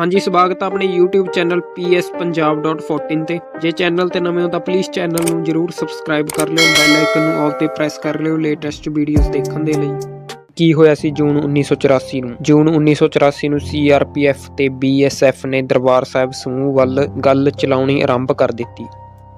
ਹਾਂਜੀ, ਸਵਾਗਤ ਹੈ ਆਪਣੇ YouTube ਚੈਨਲ pspunjab.14 ਤੇ। ਜੇ ਚੈਨਲ ਤੇ ਨਵੇਂ ਹੋ ਤਾਂ ਪਲੀਜ਼ ਚੈਨਲ ਨੂੰ ਜਰੂਰ ਸਬਸਕ੍ਰਾਈਬ ਕਰ ਲਿਓ ਬੈਲ ਆਈਕਨ ਨੂੰ ਆਲ ਤੇ ਪ੍ਰੈਸ ਕਰ ਲਿਓ ਲੇਟੈਸਟ ਵੀਡੀਓਜ਼ ਦੇਖਣ ਦੇ ਲਈ। ਕੀ ਹੋਇਆ ਸੀ ਜੂਨ 1984 ਨੂੰ? ਜੂਨ 1984 ਨੂੰ CRPF ਤੇ BSF ਨੇ ਦਰਬਾਰ ਸਾਹਿਬ ਸਮੂਹ ਵੱਲ ਗੱਲ ਚਲਾਉਣੀ ਆਰੰਭ ਕਰ ਦਿੱਤੀ।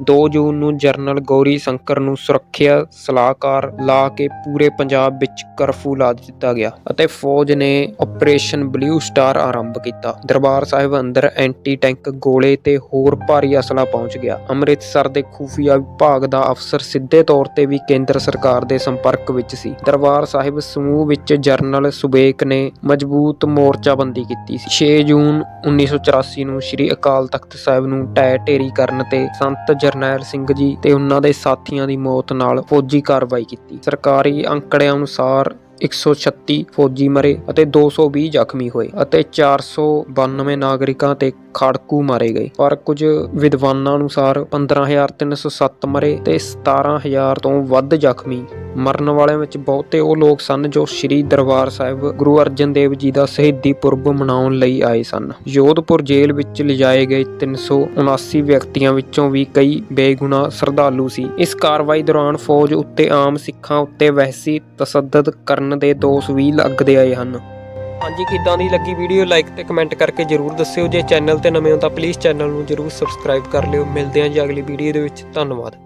ਦੋ ਜੂਨ ਨੂੰ ਜਨਰਲ ਗੌਰੀ ਸ਼ੰਕਰ ਨੂੰ ਸੁਰੱਖਿਆ ਸਲਾਹਕਾਰ ਲਾ ਕੇ ਪੂਰੇ ਪੰਜਾਬ ਵਿੱਚ ਕਰਫਿਊ ਲਾ ਦਿੱਤਾ ਗਿਆ ਅਤੇ ਫੌਜ ਨੇ ਆਪਰੇਸ਼ਨ ਬਲੂ ਸਟਾਰ ਆਰੰਭ ਕੀਤਾ। ਦਰਬਾਰ ਸਾਹਿਬ ਅੰਦਰ ਐਂਟੀ ਟੈਂਕ ਗੋਲੇ ਤੇ ਹੋਰ ਭਾਰੀ ਅਸਲਾ ਪਹੁੰਚ ਗਿਆ। ਅੰਮ੍ਰਿਤਸਰ ਦੇ ਖੂਫੀਆ ਵਿਭਾਗ ਦਾ ਅਫਸਰ ਸਿੱਧੇ ਤੌਰ ਤੇ ਵੀ ਕੇਂਦਰ ਸਰਕਾਰ ਦੇ ਸੰਪਰਕ ਵਿੱਚ ਸੀ। ਦਰਬਾਰ ਸਾਹਿਬ ਸਮੂਹ ਵਿੱਚ ਜਰਨਲ ਸੁਬੇਕ ਨੇ ਮਜ਼ਬੂਤ ਮੋਰਚਾਬੰਦੀ ਕੀਤੀ ਸੀ। 6 ਜੂਨ 1984 ਨੂੰ ਸ੍ਰੀ ਅਕਾਲ ਤਖਤ ਸਾਹਿਬ ਨੂੰ ਢਹਿ ਢੇਰੀ ਕਰਨ ਤੇ ਸੰਤ ਜਰਨੈਲ ਸਿੰਘ ਜੀ ਤੇ ਉਹਨਾਂ ਦੇ ਸਾਥੀਆਂ ਦੀ ਮੌਤ ਨਾਲ ਫੌਜੀ ਕਾਰਵਾਈ ਕੀਤੀ। ਸਰਕਾਰੀ ਅੰਕੜਿਆਂ ਅਨੁਸਾਰ 136 ਫੌਜੀ ਮਰੇ ਅਤੇ 220 ਜ਼ਖਮੀ ਹੋਏ ਅਤੇ 492 ਨਾਗਰਿਕਾਂ ਤੇ ਖੜਕੂ ਮਾਰੇ ਗਏ। ਪਰ ਕੁਝ ਵਿਦਵਾਨਾਂ ਅਨੁਸਾਰ 15307 ਮਰੇ ਤੇ 17000 ਤੋਂ ਵੱਧ ਜ਼ਖਮੀ। ਮਰਨ ਵਾਲਿਆਂ ਵਿੱਚ ਬਹੁਤੇ ਉਹ ਲੋਕ ਸਨ ਜੋ ਸ੍ਰੀ ਦਰਬਾਰ ਸਾਹਿਬ ਗੁਰੂ ਅਰਜਨ ਦੇਵ ਜੀ ਦਾ ਸ਼ਹੀਦੀ ਪੁਰਬ ਮਨਾਉਣ ਲਈ ਆਏ ਸਨ। ਯੋਧਪੁਰ ਜੇਲ੍ਹ ਵਿੱਚ ਲਿਜਾਏ ਗਏ 379 ਵਿਅਕਤੀਆਂ ਵਿੱਚੋਂ ਵੀ ਕਈ ਬੇਗੁਨਾਹ ਸ਼ਰਧਾਲੂ ਸੀ। ਇਸ ਕਾਰਵਾਈ ਦੌਰਾਨ ਫੌਜ ਉੱਤੇ ਆਮ ਸਿੱਖਾਂ ਉੱਤੇ ਵਹਿਸੀ ਤਸੱਦਦ ਕਰਨ ਦੇ ਦੋਸ਼ ਵੀ ਲੱਗਦੇ ਆਏ ਹਨ। ਹਾਂਜੀ, ਕਿੱਦਾਂ ਦੀ ਲੱਗੀ ਵੀਡੀਓ? ਲਾਈਕ ਤੇ ਕਮੈਂਟ ਕਰਕੇ ਜਰੂਰ ਦੱਸਿਓ। ਜੇ ਚੈਨਲ ਤੇ ਨਵੇਂ ਹੋ ਤਾਂ ਪਲੀਜ਼ ਚੈਨਲ ਨੂੰ ਜਰੂਰ ਸਬਸਕ੍ਰਾਈਬ ਕਰ ਲਿਓ। ਮਿਲਦੇ ਹਾਂ ਜੀ ਅਗਲੀ ਵੀਡੀਓ ਦੇ ਵਿੱਚ। ਧੰਨਵਾਦ।